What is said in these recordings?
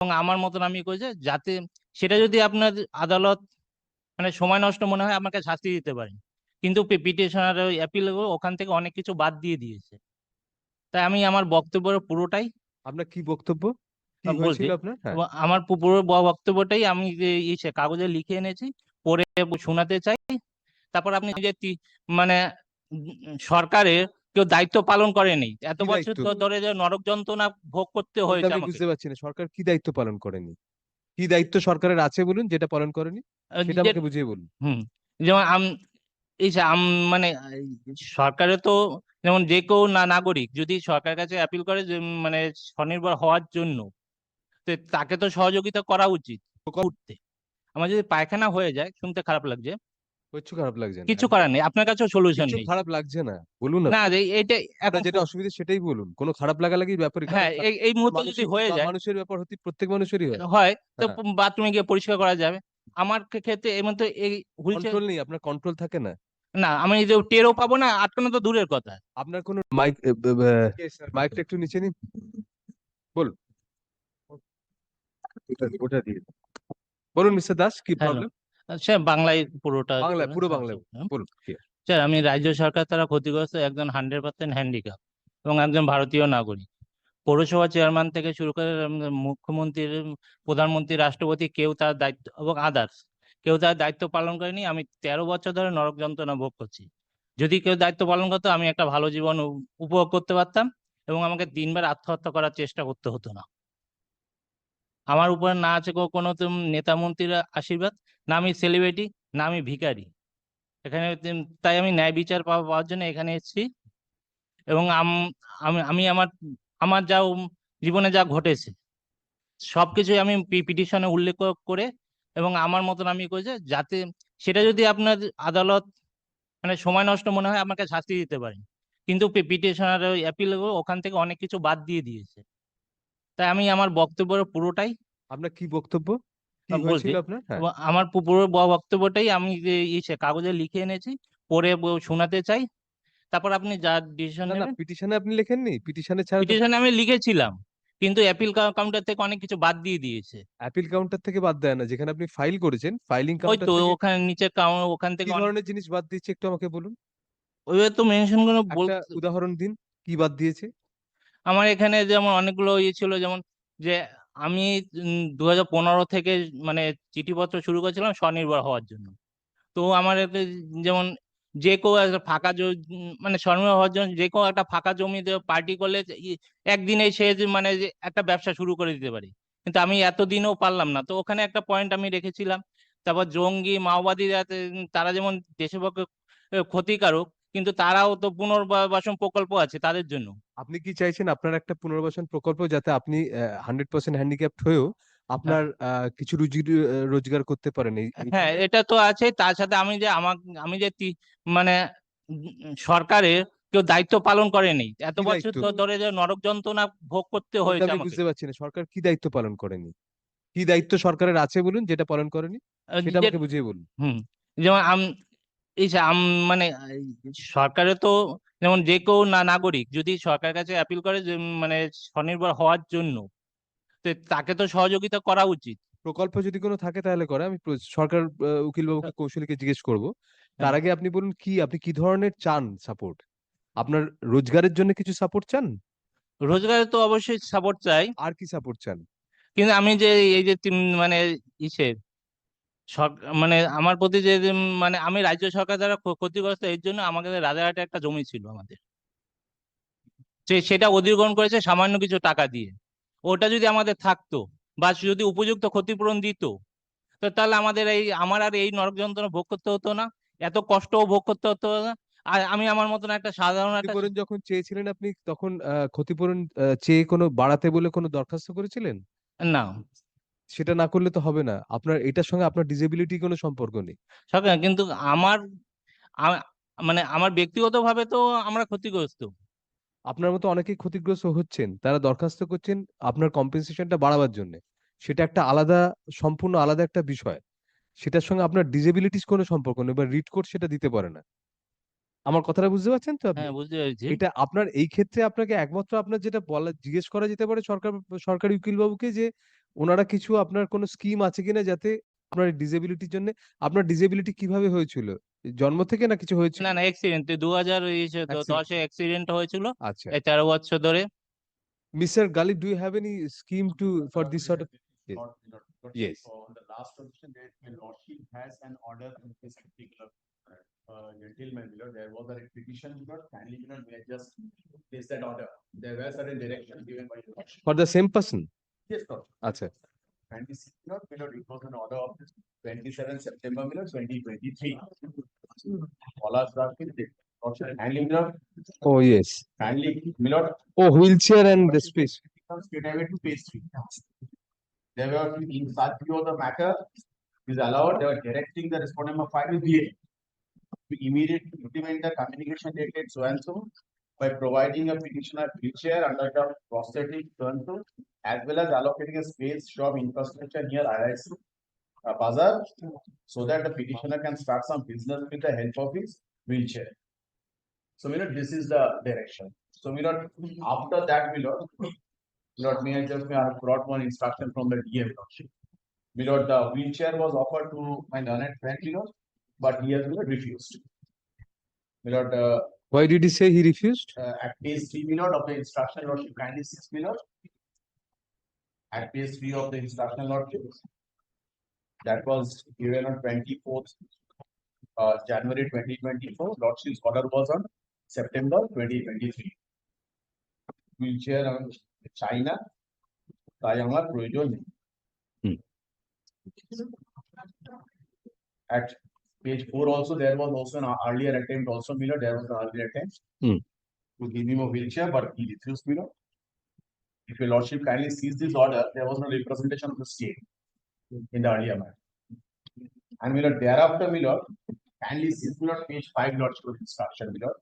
এবং আমার মতন আমি করেছে যাতে সেটা যদি আপনার আদালত মানে সময় নষ্ট মনে হয় আমাকে শাস্তি দিতে পারেন কিন্তু পিটিশনার ওই অ্যাপিল ওখান থেকে অনেক কিছু বাদ দিয়ে দিয়েছে। তাই আমি আমার বক্তব্যের পুরোটাই আপনার কি বক্তব্য? হ্যাঁ। আমার পুরো বক্তব্যটাই আমি ইসে কাগজে লিখে এনেছি পড়ে শোনাতে চাই। তারপর আপনি যে মানে সরকারের কেউ দায়িত্ব পালন করেনি। এত বছর? ধ- ধরে যে নরক যন্ত্রণা ভোগ করতে হয়েছে আমি আমাকে। বুঝতে পারছি না সরকার কি দায়িত্ব পালন করেনি? কি দায়িত্ব সরকারের আছে বলুন যেটা পালন করেনি? সেটা আমাকে বুঝিয়ে বলুন। হুম যেমন আম এই যে আম মানে এই সরকারের তো যেমন যে কেউ না নাগরিক যদি সরকারের কাছে অ্যাপিল করে যে মানে স্বনির্ভর হওয়ার জন্য তো তাকে তো সহযোগিতা করা উচিত। উঠতে আমার যদি পায়খানা হয়ে যায় শুনতে খারাপ লাগছে কিচ্ছু খারাপ লাগছে না। কিছু একদম। করার নেই আপনার কাছেও সলিউশন কিছু নেই। খারাপ লাগছে না বলুন না। না এটা আপনার যেটা অসুবিধা সেটাই বলুন। কোনো খারাপ লাগা লাগি ব্যাপার হ্যাঁ এই এই মুহূর্তে যদি হয়ে যায় মানুষের ব্যাপার হতে প্রত্যেক মানুষেরই হয়। হয় তো হ্যাঁ। বাথরুমে গিয়ে পরিষ্কার করা যাবে। আমার ক্ষেত্রে এর মধ্যে এই কন্ট্রোল নেই আপনার কন্ট্রোল থাকে না। না আমি যে টেরও পাবো না আটকানো তো দূরের কথা। আপনার কোনো মাইক মাইকটা একটু নিচে নিন। বলুন। ওটা- দিয়ে বলুন মিস্টার দাস কি. প্রবলেম সে বাংলায় পুরোটা বাংলায় পুরো হ্যাঁ, বাংলায়। স্যার আমি রাজ্য সরকার দ্বারা ক্ষতিগ্রস্ত একজন হান্ড্রেড পার্সেন্ট হ্যান্ডিক্যাপ এবং একজন ভারতীয় নাগরিক। পৌরসভা চেয়ারম্যান থেকে শুরু করে মুখ্যমন্ত্রীর প্রধানমন্ত্রী রাষ্ট্রপতি কেউ তার দায়িত্ব এবং আদার্স কেউ তার দায়িত্ব পালন করেনি। আমি তেরো বছর ধরে নরক যন্ত্রণা ভোগ করছি। যদি কেউ দায়িত্ব পালন করতো আমি একটা ভালো জীবন উপভোগ করতে পারতাম এবং আমাকে দিনবার আত্মহত্যা করার চেষ্টা করতে হতো না। আমার উপরে না আছে কোনো তুম নেতা মন্ত্রীর আশীর্বাদ। না আমি সেলিব্রিটি না আমি ভিখারি। এখানে তাই আমি ন্যায় বিচার পাওয়া- পাওয়ার জন্য এখানে এসেছি। এবং আমি আমি আমার আমার যা জীবনে যা ঘটেছে, সবকিছুই আমি পিটিশনে উল্লেখ করে এবং আমার মতন আমি করেছে যাতে সেটা যদি আপনার আদালত মানে সময় নষ্ট মনে হয়, আমাকে শাস্তি দিতে পারেন। কিন্তু পিটিশনার অ্যাপিল ওখান থেকে অনেক কিছু বাদ দিয়ে দিয়েছে। তাই আমি আমার বক্তব্যের পুরোটাই আপনার কি বক্তব্য? বলছি। হ্যাঁ। আমার পুরো বক্তব্যটাই আমি যে কাগজে লিখে এনেছি পরে শোনাতে চাই। তারপর আপনি যা ডিসিশন না পিটিশনে আপনি লেখেননি? পিটিশনে ছাড়া পিটিশনে আমি লিখেছিলাম কিন্তু অ্যাপিল কাউন্টার থেকে অনেক কিছু বাদ দিয়ে দিয়েছে। অ্যাপিল কাউন্টার থেকে বাদ দেয় না যেখানে আপনি ফাইল করেছেন ফাইলিং ওই কাউন্টার তো থেকে ওখানে নিচে কাউ- ওখান কি থেকে অনেক- ধরনের জিনিস বাদ দিয়েছে একটু আমাকে বলুন? ওইভাবে তো মেনশন করে একটা উদাহরণ দিন কি বাদ দিয়েছে? আমার এখানে যেমন অনেকগুলো ইয়ে ছিল যেমন যে আমি দু হাজার পনেরো থেকে মানে চিঠিপত্র শুরু করেছিলাম স্বনির্ভর হওয়ার জন্য। তো আমার যেমন যে কেউ একটা ফাঁকা মানে স্বনির্ভর হওয়ার জন্য যে কেউ একটা ফাঁকা জমিতে পার্টি করলে একদিনে সে মানে একটা ব্যবসা শুরু করে দিতে পারে। কিন্তু আমি এতদিনও পারলাম না। তো ওখানে একটা পয়েন্ট আমি রেখেছিলাম। তারপর জঙ্গি মাওবাদী যাতে তারা যেমন দেশের পক্ষে ক্ষতিকারক কিন্তু তারাও তো পুনর্বাসন প্রকল্প আছে তাদের জন্য। আপনি কি চাইছেন আপনার একটা পুনর্বাসন প্রকল্প যাতে আপনি হান্ড্রেড পার্সেন্ট হ্যান্ডিক্যাপ্ট হয়েও আপনার কিছু রুজি রোজগার করতে পারেন হ্যাঁ এটা তো আছে। তার সাথে আমি যে আমার আমি যে মানে সরকারের কেউ দায়িত্ব পালন করেনি। এত বছর? ধ- ধরে যে নরক যন্ত্রণা ভোগ করতে হয়েছে আমি আমাকে। বুঝতে পারছি না। সরকার কি দায়িত্ব পালন করেনি? কি দায়িত্ব সরকারের আছে বলুন যেটা পালন করেনি? সেটা আমাকে বুঝিয়ে বলুন। হুম যেমন এই যে আম মানে এই সরকারের তো যেমন যে কেউ না নাগরিক যদি সরকারের কাছে অ্যাপিল করে যে মানে স্বনির্ভর হওয়ার জন্য তো তাকে তো সহযোগিতা করা উচিত। প্রকল্প যদি কোনো থাকে তাহলে করে। আমি সরকার উকিল বাবুকে কৌশলীকে জিজ্ঞেস করব। তার হ্যাঁ। আগে আপনি বলুন কি আপনি কি ধরনের চান সাপোর্ট আপনার রোজগারের জন্য কিছু সাপোর্ট চান? রোজগারে তো অবশ্যই সাপোর্ট চাই। আর কি সাপোর্ট চান? কিন্তু আমি যে এই যে মানে ইসে সরকার মানে আমার প্রতি যে মানে আমি রাজ্য সরকার দ্বারা ক্ষতিগ্রস্ত এর জন্য আমাকে রাজারহাটে একটা জমি ছিল আমাদের। সেটা অধিগ্রহণ করেছে সামান্য কিছু টাকা দিয়ে। ওটা যদি আমাদের থাকতো বা যদি উপযুক্ত ক্ষতিপূরণ দিত তো তাহলে আমাদের এই আমার আর এই নরক যন্ত্রণা ভোগ করতে হতো না। এত কষ্টও ভোগ করতে হতো না। আর আমি আমার মতন একটা সাধারণ একটা ক্ষতিপূরণ যখন চেয়েছিলেন আপনি তখন ক্ষতিপূরণ চেয়ে কোনো বাড়াতে বলে কোনো দরখাস্ত করেছিলেন? না। সেটা না করলে তো হবে না। আপনার এটার সঙ্গে আপনার ডিসেবিলিটি কোনো সম্পর্ক নেই। কিন্তু আমার মানে আমার ব্যক্তিগতভাবে তো আমরা ক্ষতিগ্রস্ত। আপনার মতো অনেকেই ক্ষতিগ্রস্ত হচ্ছেন। তারা দরখাস্ত করছেন আপনার কম্পেনসেশনটা বাড়াবার জন্য। সেটা একটা আলাদা সম্পূর্ণ আলাদা একটা বিষয়। সেটার সঙ্গে আপনার ডিসেবিলিটিস কোনো সম্পর্ক নেই বা রিট কোড সেটা দিতে পারে না। আমার কথাটা বুঝতে পারছেন তো আপনি? হ্যাঁ বুঝতে পেরেছি। এটা আপনার এই ক্ষেত্রে আপনাকে একমাত্র আপনার যেটা বলা জিজ্ঞেস করা যেতে পারে সরকার সরকারি উকিল বাবুকে যে ওনারা কিছু আপনার কোন স্কিম আছে কিনা যাতে আপনার ডিসএবিলিটির জন্য আপনার ডিসএবিলিটি কীভাবে হয়েছিল? জন্ম থেকে না কিছু হয়েছিল? না না অ্যাক্সিডেন্ট 2010 এ অ্যাক্সিডেন্ট হয়েছিল। আচ্ছা। চার বছর ধরে। Mister Gali do you have any scheme to for this sort of yes on the last position that my lordship has an order in this particular gentleman below there was a request to got kindly been or just place order there was certain direction given by for the same person Yes, sir. Achha. And the senior it was an order of 27 September 2023. All our staff is handling Oh, yes. handling, Miller. Oh, wheelchair and this piece. They were in such view of the matter is allowed, they were directing the respondent number five to BA to immediately implement the communication date so and so by providing a petitioner wheelchair under the prosthetic and so, as well as allocating a space shop infrastructure near IIC uh, Bazaar, so that the petitioner can start some business with the help of his wheelchair. So, you know, this is the direction. So, you know, after that, we know, Lord, may I just, may have brought one instruction from the DM. My lord, the wheelchair was offered to my learned friend, you know, but he has refused. My lord, uh, Why did he say he refused uh, at page three, my lord, of the instruction lordship, kindly six, my lord. At page three of the instruction lordship. That was given on twenty-fourth uh, January twenty twenty-four, lordship's order was on September twenty twenty-three. Wheelchair on China, তাই আমার প্রয়োজন নেই। হুম। At page four also, there was also an earlier attempt also, Miller, there was an earlier attempt. Hmm. To give him a wheelchair, but he refused, Miller. If your lordship kindly sees this order, there was no representation of the state in the earlier matter. And Miller, thereafter, Miller, kindly sees Miller, page five, lordship of instruction, Miller.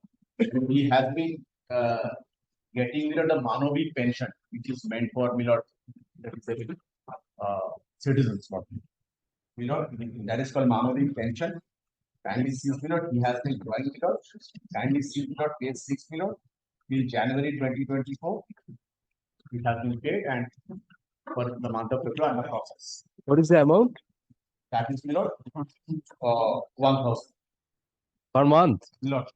He has been, uh, getting Miller the Manovi pension, which is meant for Miller, uh, citizens, not. Miller, that is called Manovi pension. Kindly sees me. He has been drawing it out. Kindly sees me not. Page 6 below. Till January 2024. It has been paid and for the month of February, I'm process. What is the amount? That is below uh, 1000. Per month? Lot.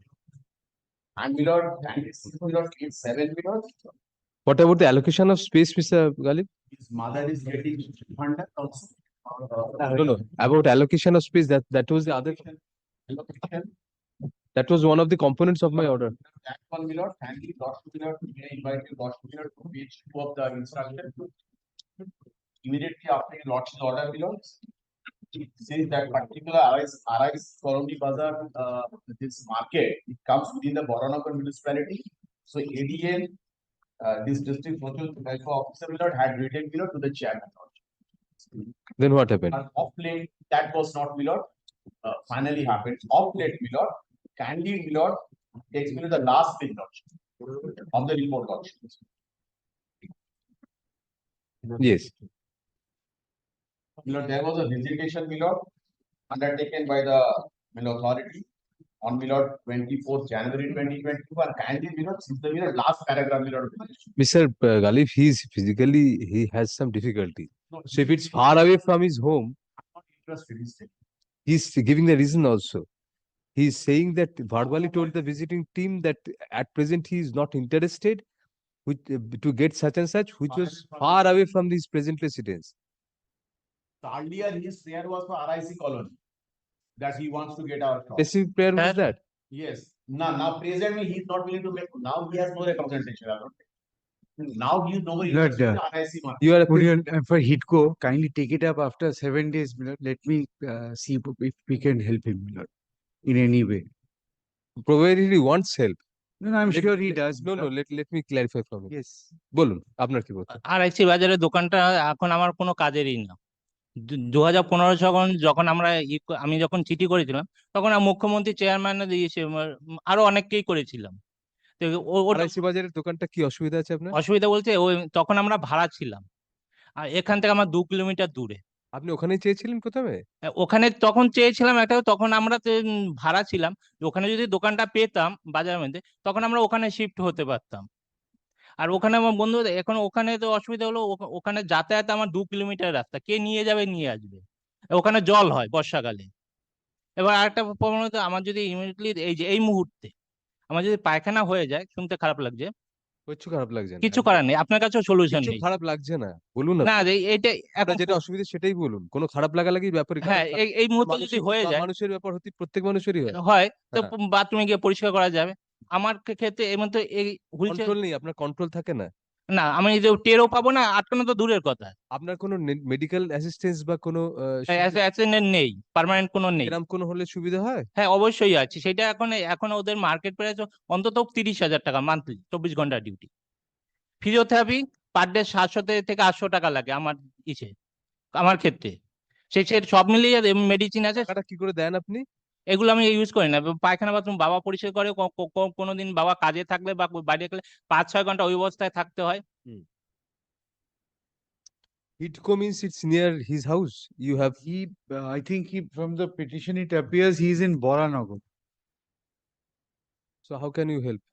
And below, and this is page 7 below. What about the allocation of space, Mr. Galib? His mother is getting 200,000. No, no, about allocation of space, that, that was the other that was one of the components of my order. that one Miller, kindly Dr. Miller, may I invite you. Miller, to page two of the instruction. Immediately after your lordship's order. It says that particular arise, arise Colony Bazaar, uh, this market, it comes within the Boranagar municipality. So ADN, uh, this district social welfare officer Miller had written Miller to the chairman. Then what happened? And of late, that was not Miller, uh, finally happened. Of late, Miller, kindly Miller takes me to the last thing, Lordship, of the report, Lordship. Yes, Miller, there was a visitation, Miller, undertaken by the Miller authority on Miller twenty-fourth January twenty twenty-two, and kindly Miller, since the Miller last paragraph, Miller. Mr. Galif, he is physically, he has some difficulty. So if it's far away from his home, Not interested, he's saying. giving the reason also. He's saying that verbally told the visiting team that at present he is not interested which, uh, to get such and such, which Far was far away from his present residence. Earlier, his prayer was for RIC colony. That he wants to get our. shop. Specific prayer was that? Yes, now, now presently, he's not willing to make, now he has no representation. Now more Lord, interested RIC market. You are, a- you, uh, for Hitco, kindly take it up after seven days, Milord. Let me uh, see if we can help him, Milord, in any way. provided he wants help. No, no, I'm Let- sure he let- does. No, no, Milord. let, let me clarify from him. Yes. বলুন আপনার কি বলতে আর আইসি বাজারের দোকানটা এখন আমার কোনো কাজেরই না দু হাজার পনেরো যখন যখন আমরা ই আমি যখন চিঠি করেছিলাম তখন আমি মুখ্যমন্ত্রী চেয়ারম্যান দিয়েছে আরও অনেককেই করেছিলাম তো আড়াইশি বাজারের দোকানটা কি অসুবিধা আছে আপনার? অসুবিধা বলতে ওই তখন আমরা ভাড়া ছিলাম। আর এখান থেকে আমার দু কিলোমিটার দূরে। আপনি ওখানেই চেয়েছিলেন প্রথমে? ওখানে তখন চেয়েছিলাম একটা তখন আমরা ভাড়া ছিলাম। ওখানে যদি দোকানটা পেতাম বাজারের মধ্যে তখন আমরা ওখানে শিফট হতে পারতাম। আর ওখানে আমার বন্ধু এখন ওখানে তো অসুবিধা হলো ওখা- ওখানে যাতায়াত আমার দু কিলোমিটার রাস্তা। কে নিয়ে যাবে নিয়ে আসবে। ওখানে জল হয় বর্ষাকালে। এবার আরেকটা প্রবলেম হতো আমার যদি ইমিডিয়েটলি এই যে এই মুহূর্তে আমার যদি পায়খানা হয়ে যায় শুনতে খারাপ লাগছে। কিছু খারাপ লাগছে না। কিছু করার নেই। আপনার কাছেও সলিউশন নেই। খারাপ লাগছে না। বলুন না। না এই- এইটা আপনার যেটা অসুবিধা সেটাই বলুন। কোনো খারাপ লাগালাগি ব্যাপার। হ্যাঁ এই এই মুহূর্তে যদি হয়ে যায় মানুষের ব্যাপার হতে প্রত্যেক মানুষেরই হয়। হয় তো হ্যাঁ। বাথরুমে গিয়ে পরিষ্কার করা যাবে। আমার ক্ষেত্রে এর মধ্যে এই হুইলচেয়ার কন্ট্রোল নেই আপনার কন্ট্রোল থাকে না। না আমি যে টেরও পাবো না আটকানো তো দূরের কথা। আপনার কোনো মেডিকেল অ্যাসিস্ট্যান্স বা কোনো আহ, নেই পার্মানেন্ট কোনো নেই। এরম কোনো হলে সুবিধা হয়? হ্যাঁ অবশ্যই আছে। সেটা এখন এখন ওদের মার্কেট প্রাইস অন্তত তিরিশ হাজার টাকা মান্থলি চব্বিশ ঘণ্টা ডিউটি ফিজিওথেরাপি পার ডে সাতশো থেকে আটশো টাকা লাগে আমার ইসে আমার ক্ষেত্রে। সে সব মিলিয়ে মেডিসিন আছে টাকাটা কি করে দেন আপনি? এগুলো আমি ইউজ করি না পায়খানা বাথরুম বাবা পরিষ্কার করে কোনোদিন বাবা কাজে থাকলে বা বাইরে গেলে পাঁচ ছয় ঘণ্টা ওই অবস্থায় থাকতে হয় হিটকো means it's near his house you have He, uh, I think he, from the petition, it appears he is in Boranagar. So how can you help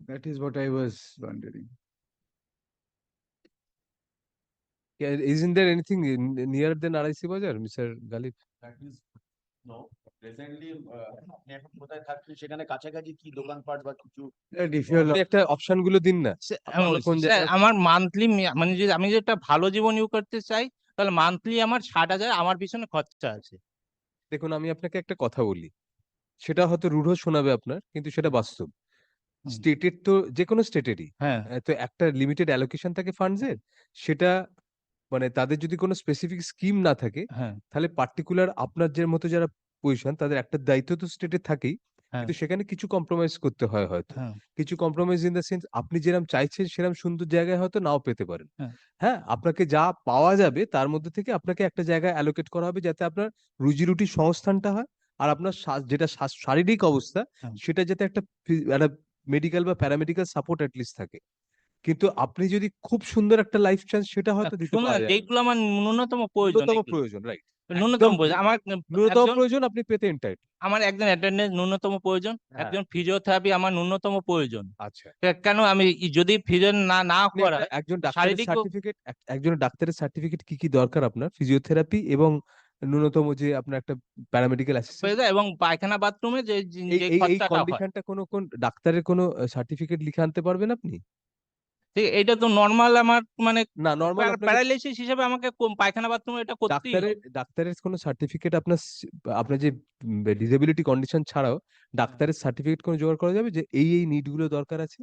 That is what I was wondering. isn't there anything in- nearer than আড়াইশি বাজার mister Ghalib That is, no, presently, uh, আপনি এখন কোথায় থাকছেন সেখানে কাছাকাছি কি দোকানপাট বা কিছু? And if you're, আপনি একটা অপশনগুলো দিন না। সে- আপনার আমি বলছি, কোন স্যার, জায়গায়- আমার মান্থলি মানে যদি আমি যদি ভালো জীবন ইউ করতে চাই তাহলে মান্থলি আমার ষাট হাজার আমার পিছনে খরচা আছে। দেখুন আমি আপনাকে একটা কথা বলি। সেটা হয়তো রূঢ় শোনাবে আপনার কিন্তু সেটা বাস্তব। স্টেটের তো যে কোনো স্টেটেরই হ্যাঁ। তো একটা লিমিটেড অ্যালোকেশন থাকে ফান্ডসের সেটা মানে তাদের যদি কোনো স্পেসিফিক স্কিম না থাকে হ্যাঁ। তাহলে পার্টিকুলার আপনার যে মতো যারা পজিশন তাদের একটা দায়িত্ব তো স্টেটের থাকেই হ্যাঁ। কিন্তু সেখানে কিছু কম্প্রোমাইজ করতে হয় হয়তো হ্যাঁ কিছু কম্প্রোমাইজ ইন দ্য সেন্স আপনি যেরকম চাইছেন সেরকম সুন্দর জায়গায় হয়তো নাও পেতে পারেন হ্যাঁ। হ্যাঁ আপনাকে যা পাওয়া যাবে তার মধ্যে থেকে আপনাকে একটা জায়গায় অ্যালোকেট করা হবে যাতে আপনার রুজি রুটি সংস্থানটা হয় আর আপনার যেটা শারীরিক অবস্থা। সেটা যাতে একটা একটা মেডিকেল বা প্যারামেডিকেল সাপোর্ট লিস্ট থাকে কিন্তু আপনি যদি খুব সুন্দর একটা লাইফ চান সেটা হয়তো দিতে শুনুন না, পারা যাবে না। যেগুলো আমার ন্যূনতম প্রয়োজন প্রয়োজন রাইট ন্যূনতম প্রয়োজন। আমার ন্যূনতম একজন- প্রয়োজন আপনি পেতে এন্টাইট আমার একজন অ্যাটেন্ডেন্স ন্যূনতম প্রয়োজন। হ্যাঁ। একজন ফিজিওথেরাপি আমার ন্যূনতম প্রয়োজন। আচ্ছা। কেন আমি যদি ফিজিও না না করা একজন ডাক্তারের সার্টিফিকেট একজন ডাক্তারের সার্টিফিকেট কি কি দরকার আপনার? ফিজিওথেরাপি এবং ন্যূনতম যে আপনার একটা প্যারামেডিক্যাল হয়ে অ্যাসিস্ট্যান্ট এবং পায়খানা বাথরুমে যে যে এই কন্ডিশনটা কোনো কোন ডাক্তারের কোনো সার্টিফিকেট লিখে আনতে পারবেন আপনি? এটা তো নর্মাল আমার মানে না নর্মাল প্যারালাইসিস হিসেবে আমাকে পায়খানা বাথরুমে এটা করতেই ডাক্তারের ডাক্তারের কোনো সার্টিফিকেট আপনার আপনার যে ডিসেবিলিটি কন্ডিশন ছাড়াও ডাক্তারের সার্টিফিকেট কোনো জোগাড় করা যাবে যে এই এই দরকার আছে?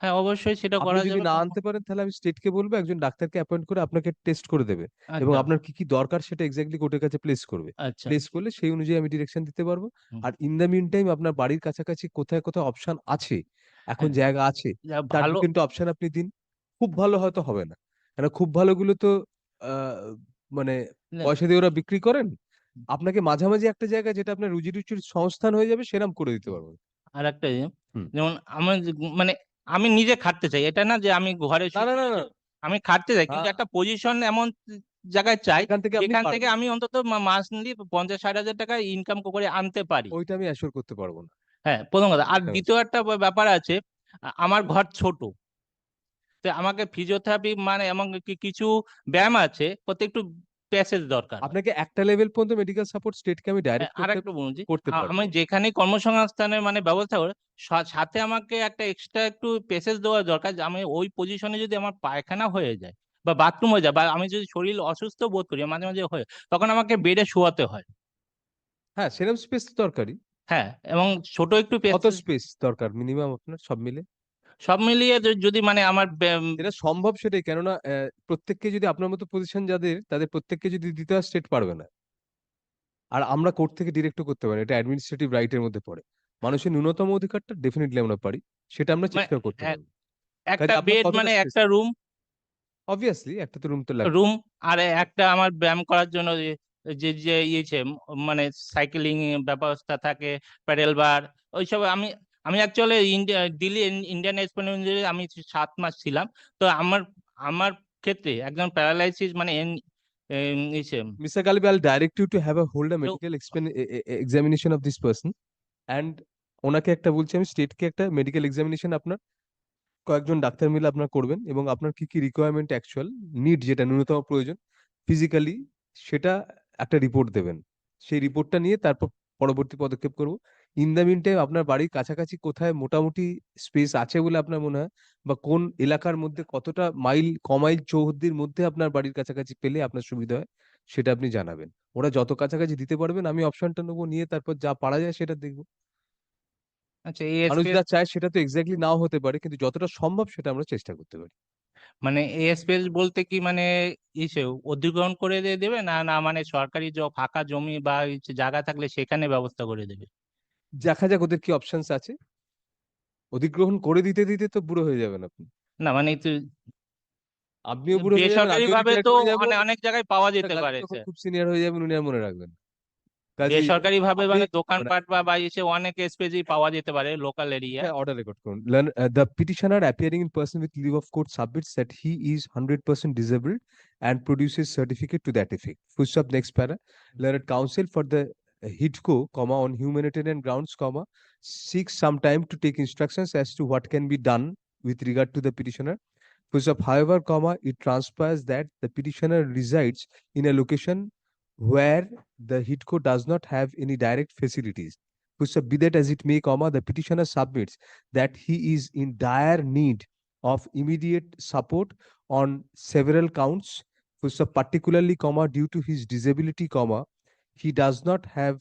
হ্যাঁ অবশ্যই সেটা করা যদি না আনতে পারেন তাহলে আমি স্টেটকে বলব একজন ডাক্তারকে অ্যাপয়েন্ট করে আপনাকে টেস্ট করে দেবে। এবং আচ্ছা, আপনার কি কি দরকার সেটা এক্স্যাক্টলি কোর্টের কাছে প্লেস করবে। আচ্ছা। প্লেস করলে সেই অনুযায়ী আমি ডিরেকশন দিতে পারব। আর ইন দ্য মিন টাইম আপনার বাড়ির কাছাকাছি কোথায় কোথায় অপশন আছে এখন হ্যাঁ। জায়গা আছে তার কিন্তু অপশন আপনি দিন। খুব ভালো হয়তো হবে না। কেন খুব ভালোগুলো তো মানে পয়সা দিয়ে ওরা বিক্রি করেন। আপনাকে মাঝামাঝি একটা জায়গা যেটা আপনার রুজি রুচির সংস্থান হয়ে যাবে সেরাম করে দিতে পারব আর একটা যেমন আমার মানে আমি নিজে খাটতে চাই। এটা না যে আমি ঘরে না না না আমি খাটতে চাই। কিন্তু। একটা পজিশন এমন জায়গায় চাই এখান থেকে আমি অন্তত মাসলি পঞ্চাশ ষাট হাজার টাকা ইনকাম করে আনতে পারি। ওইটা আমি অ্যাসিওর করতে পারব না। হ্যাঁ প্রথম কথা। আর দ্বিতীয় একটা ব্যাপার আছে আমার ঘর ছোট। তো আমাকে ফিজিওথেরাপি মানে এমন কিছু ব্যায়াম আছে প্রত্যেক একটু প্যাসেজ দরকার। আপনাকে একটা লেভেল পর্যন্ত মেডিকেল সাপোর্ট স্টেটকে আমি ডাইরেক্ট আর করতে একটু বলছি করতে পারব। আমি যেখানে কর্মসংস্থানের মানে ব্যবস্থা করে সাথে আমাকে একটা এক্সট্রা একটু পেসেজ দেওয়া দরকার যে আমি ওই পজিশনে যদি আমার পায়খানা হয়ে যায় বা বাথরুম হয়ে যায় বা আমি যদি শরীর অসুস্থ বোধ করি মাঝে মাঝে হয় তখন আমাকে বেডে শোয়াতে হয়। হ্যাঁ সেরকম স্পেস দরকারই। হ্যাঁ এবং ছোট একটু কত স্পেস দরকার মিনিমাম আপনার সব মিলে? সব মিলিয়ে যদি মানে আমার যেটা সম্ভব সেটাই কেননা প্রত্যেককে যদি আপনার মতো পজিশন যাদের তাদের প্রত্যেককে যদি দিতে হয় স্টেট পারবে না। আর আমরা কোর্ট থেকে ডিরেক্টও করতে পারি এটা অ্যাডমিনিস্ট্রেটিভ রাইটের মধ্যে পড়ে। মানুষের ন্যূনতম অধিকারটা ডেফিনেটলি আমরা পারি সেটা আমরা মানে চেষ্টা করতে এক- পারব একটা বেড মানে? একটা রুম অবভিয়াসলি একটা তো রুম তো লাগবে। রুম আর একটা আমার ব্যায়াম করার জন্য যে- যে যে ইয়েছে মানে সাইকেলিং ব্যবস্থা থাকে প্যাডেল বার ওইসব আমি আমি actually India Delhi Indian experience আমি সাত মাস ছিলাম। তো আমার আমার ক্ষেত্রে একজন প্যারালাইসিস মানে Mr. Galibi, I'll direct you to have a hold a medical e- e- e- examination of this person and ওনাকে একটা বলছি আমি স্টেটকে একটা মেডিকেল এক্সামিনেশন আপনার কয়েকজন ডাক্তার মিলে আপনারা করবেন এবং আপনার কি কি রিকোয়ারমেন্ট অ্যাকচুয়াল নিড যেটা ন্যূনতম প্রয়োজন ফিজিক্যালি সেটা একটা রিপোর্ট দেবেন। সেই রিপোর্টটা নিয়ে তারপর পরবর্তী পদক্ষেপ করব। ইন দ্য মিন টাইম আপনার বাড়ির কাছাকাছি কোথায় মোটামুটি স্পেস আছে বলে আপনার মনে হয়? বা কোন এলাকার মধ্যে কতটা মাইল কমাইল চৌহদ্দির মধ্যে আপনার বাড়ির কাছাকাছি পেলে আপনার সুবিধা হয়? সেটা আপনি জানাবেন। ওরা যত কাছাকাছি দিতে পারবেন আমি অপশনটা নেব নিয়ে তারপর যা পারা যায় সেটা দেখব। আচ্ছা এই মানুষ যা চায় সেটা তো এক্স্যাক্টলি নাও হতে পারে কিন্তু যতটা সম্ভব সেটা আমরা চেষ্টা করতে পারি। মানে এই স্পেস বলতে কি মানে ইসে অধিগ্রহণ করে দিয়ে দেবে না না মানে সরকারি যে ফাঁকা জমি বা জায়গা থাকলে সেখানে ব্যবস্থা করে দেবে? দেখা যাক ওদের কি অপশনস আছে। অধিগ্রহণ করে দিতে দিতে তো বুড়ো হয়ে যাবেন আপনি। না মানে আপনিও বুড়ো বেসরকারি ভাবে তো মানে অনেক জায়গায় পাওয়া যেতে পারে খুব সিনিয়র হয়ে যাবেন উনি আর মনে রাখবেন বেসরকারি ভাবে মানে দোকান বা বাইসে অনেক এসপিজি পাওয়া যেতে পারে লোকাল এরিয়া অর্ডার রেকর্ড করুন। Learned petitioner appearing in person with of court submit he is 100% disabled and produces certificate to that effect full stop next para learned counsel for the HIDCO, comma, on humanitarian grounds, comma, seeks some time to take instructions as to what can be done with regard to the petitioner. Stop, however, comma, it transpires that the petitioner resides in a location where the HIDCO does not have any direct facilities. Stop, be that as it may, comma, the petitioner submits that he is in dire need of immediate support on several counts, stop, particularly, comma, due to his disability, comma, he does not have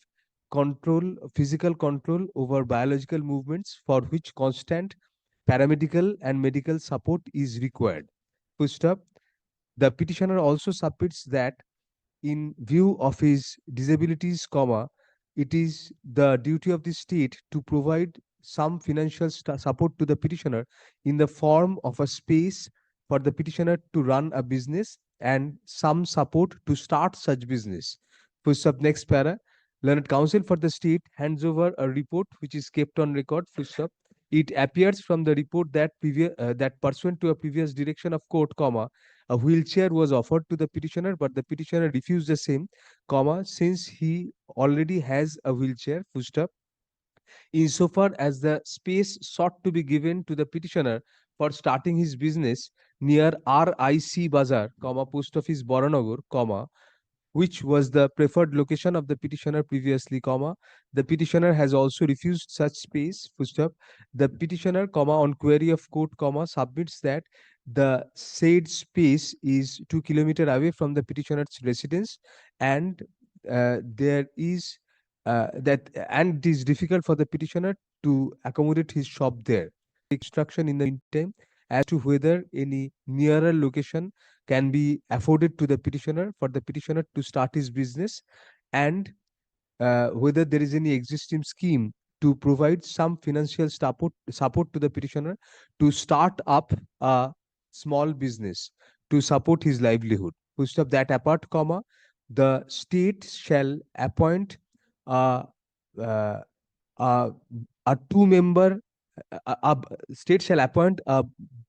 control, physical control over biological movements for which constant paramedical and medical support is required. Full stop. The petitioner also submits that in view of his disabilities, comma, it is the duty of the state to provide some financial support to the petitioner in the form of a space for the petitioner to run a business and some support to start such business. Stop next para. Learned counsel for the state hands over a report which is kept on record. Stop. It appears from the report that previous uh, that pursuant to a previous direction of court, comma, a wheelchair was offered to the petitioner, but the petitioner refused the same, comma, since he already has a wheelchair, stop. Insofar as the space sought to be given to the petitioner for starting his business near RIC Bazaar, comma, post office Boranagar, comma, which was the preferred location of the petitioner previously, comma, the petitioner has also refused such space, full stop. The petitioner, comma, on query of court, comma, submits that the said space is two kilometer away from the petitioner's residence and uh, there is uh, that and it is difficult for the petitioner to accommodate his shop there. Instruction in the meantime as to whether any nearer location can be afforded to the petitioner for the petitioner to start his business and uh, whether there is any existing scheme to provide some financial support support to the petitioner to start up a small business to support his livelihood. Full stop that apart, comma, the state shall appoint a, uh, a, a two-member, a, a- a state shall appoint a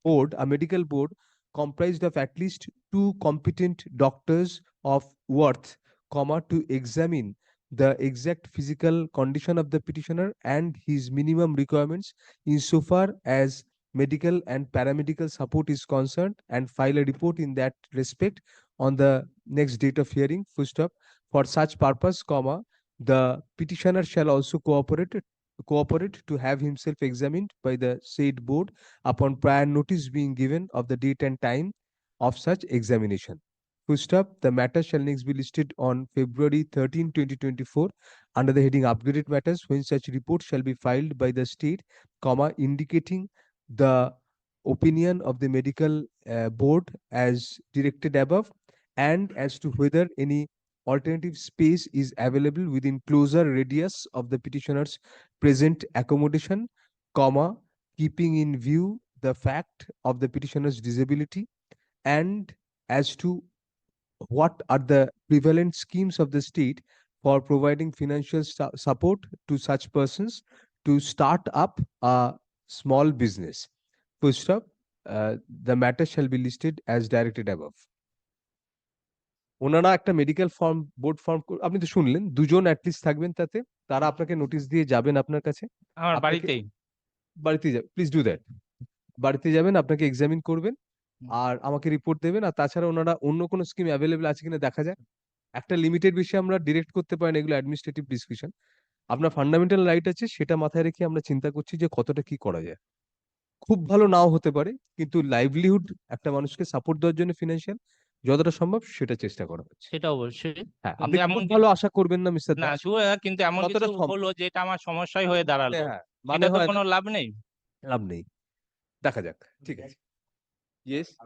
board, a medical board comprised of at least two competent doctors of worth, comma, to examine the exact physical condition of the petitioner and his minimum requirements insofar as medical and paramedical support is concerned and file a report in that respect on the next date of hearing, full stop. For such purpose, comma, the petitioner shall also cooperate cooperate to have himself examined by the said board upon prior notice being given of the date and time of such examination. Stop. The matter shall next be listed on February 13, 2024 under the heading upgraded matters when such report shall be filed by the state, comma, indicating the opinion of the medical uh, board as directed above and as to whether any alternative space is available within closer radius of the petitioner's present accommodation, comma, keeping in view the fact of the petitioner's disability and as to what are the prevalent schemes of the state for providing financial stu- support to such persons to start up a small business. Full stop. Uh, the matter shall be listed as directed above. ওনারা একটা medical form board form আপনি তো শুনলেন দুজন at least থাকবেন তাতে তারা আপনাকে নোটিশ দিয়ে যাবেন আপনার কাছে। আমার বাড়িতেই। বাড়িতে যাবে প্লিজ ডু দ্যাট বাড়িতে যাবেন আপনাকে এক্সামিন করবেন আর আমাকে রিপোর্ট দেবেন আর তাছাড়া ওনারা অন্য কোনো স্কিম অ্যাভেলেবেল আছে কিনা দেখা যায় একটা লিমিটেড বিষয়ে আমরা ডিরেক্ট করতে পারি না এগুলো অ্যাডমিনিস্ট্রেটিভ ডিসকাশন আপনার ফান্ডামেন্টাল রাইট আছে সেটা মাথায় রেখে আমরা চিন্তা করছি যে কতটা কি করা যায়। খুব ভালো নাও হতে পারে কিন্তু লাইভলিহুড একটা মানুষকে সাপোর্ট দেওয়ার জন্য ফিনান্সিয়াল যতটা সম্ভব সেটা চেষ্টা করা হচ্ছে। সেটা অবশ্যই। হ্যাঁ কিন্তু আপনি এমন ভালো আশা করবেন না মিস্টার না দাস। শুভ কিন্তু এমন কিছু সম- হলো যেটা আমার সমস্যাই হয়ে দাঁড়াল। হ্যাঁ এটা মানে তো হয় না, কোনো লাভ নেই। লাভ নেই। দেখা যাক ঠিক আছে। ইয়েস